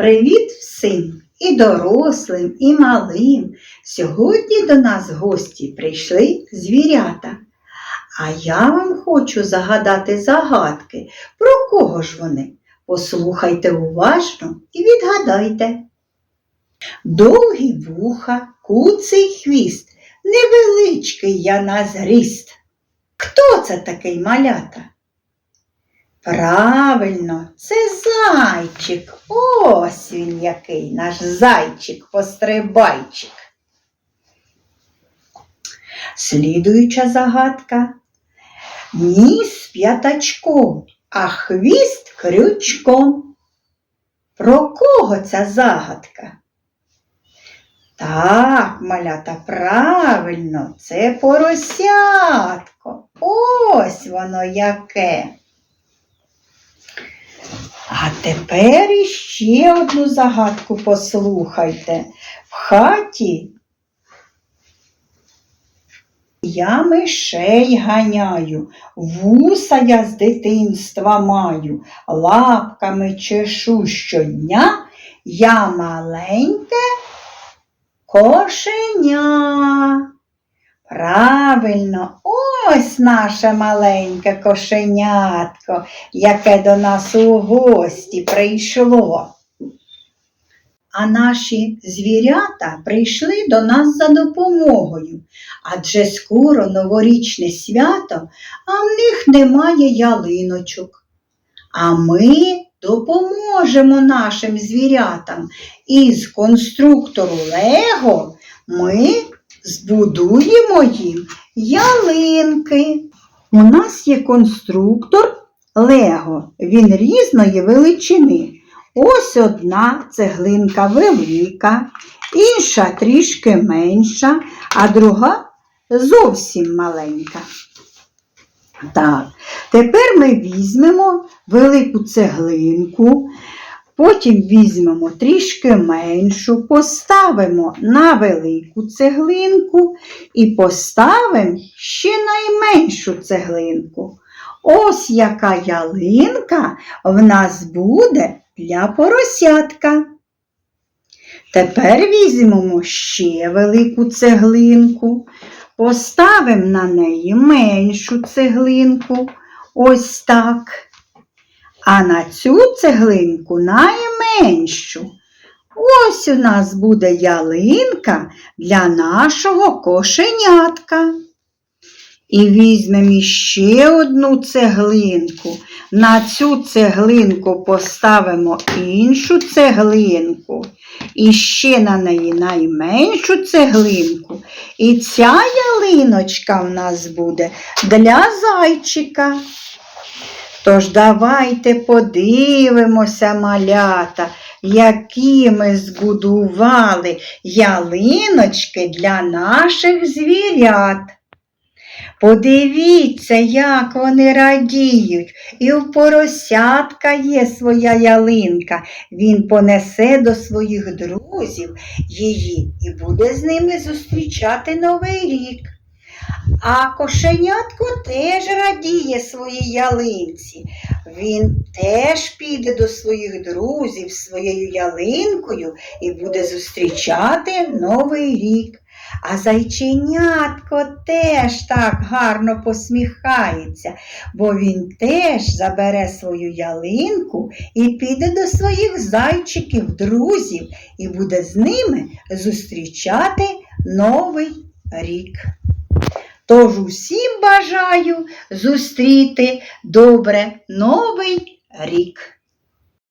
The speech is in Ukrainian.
Привіт всім, і дорослим, і малим. Сьогодні до нас гості прийшли звірята. А я вам хочу загадати загадки. Про кого ж вони? Послухайте уважно і відгадайте. Довгі вуха, куций хвіст, невеличкий я на зріст. Хто це такий малята? Правильно, це зайчик. Ось він який наш зайчик-пострибайчик. Слідуюча загадка. Ніс п'ятачком, а хвіст крючком. Про кого ця загадка? Так, малята, правильно, це поросятко. Ось воно яке. А тепер іще одну загадку послухайте. В хаті я мишей ганяю, вуса я з дитинства маю, лапками чешу щодня, я маленьке кошеня. Правильно, ось наше маленьке кошенятко, яке до нас у гості прийшло. А наші звірята прийшли до нас за допомогою, адже скоро новорічне свято, а в них немає ялиночок. А ми допоможемо нашим звірятам. Із конструктору Лего ми збудуємо їм ялинки. У нас є конструктор Лего. Він різної величини. Ось одна цеглинка велика, інша трішки менша, а друга зовсім маленька. Так, тепер ми візьмемо велику цеглинку, потім візьмемо трішки меншу, поставимо на велику цеглинку і поставимо ще найменшу цеглинку. Ось яка ялинка в нас буде для поросятка. Тепер візьмемо ще велику цеглинку, поставимо на неї меншу цеглинку, ось так. А на цю цеглинку найменшу. Ось у нас буде ялинка для нашого кошенятка. І візьмемо ще одну цеглинку. На цю цеглинку поставимо іншу цеглинку. І ще на неї найменшу цеглинку. І ця ялиночка в нас буде для зайчика. Тож давайте подивимося, малята, які ми збудували ялиночки для наших звірят. Подивіться, як вони радіють, і у поросятка є своя ялинка. Він понесе до своїх друзів її і буде з ними зустрічати новий рік. А кошенятко теж радіє своїй ялинці. Він теж піде до своїх друзів своєю ялинкою і буде зустрічати новий рік. А зайченятко теж так гарно посміхається, бо він теж забере свою ялинку і піде до своїх зайчиків, друзів, і буде з ними зустрічати новий рік. Тож усім бажаю зустріти добре новий рік.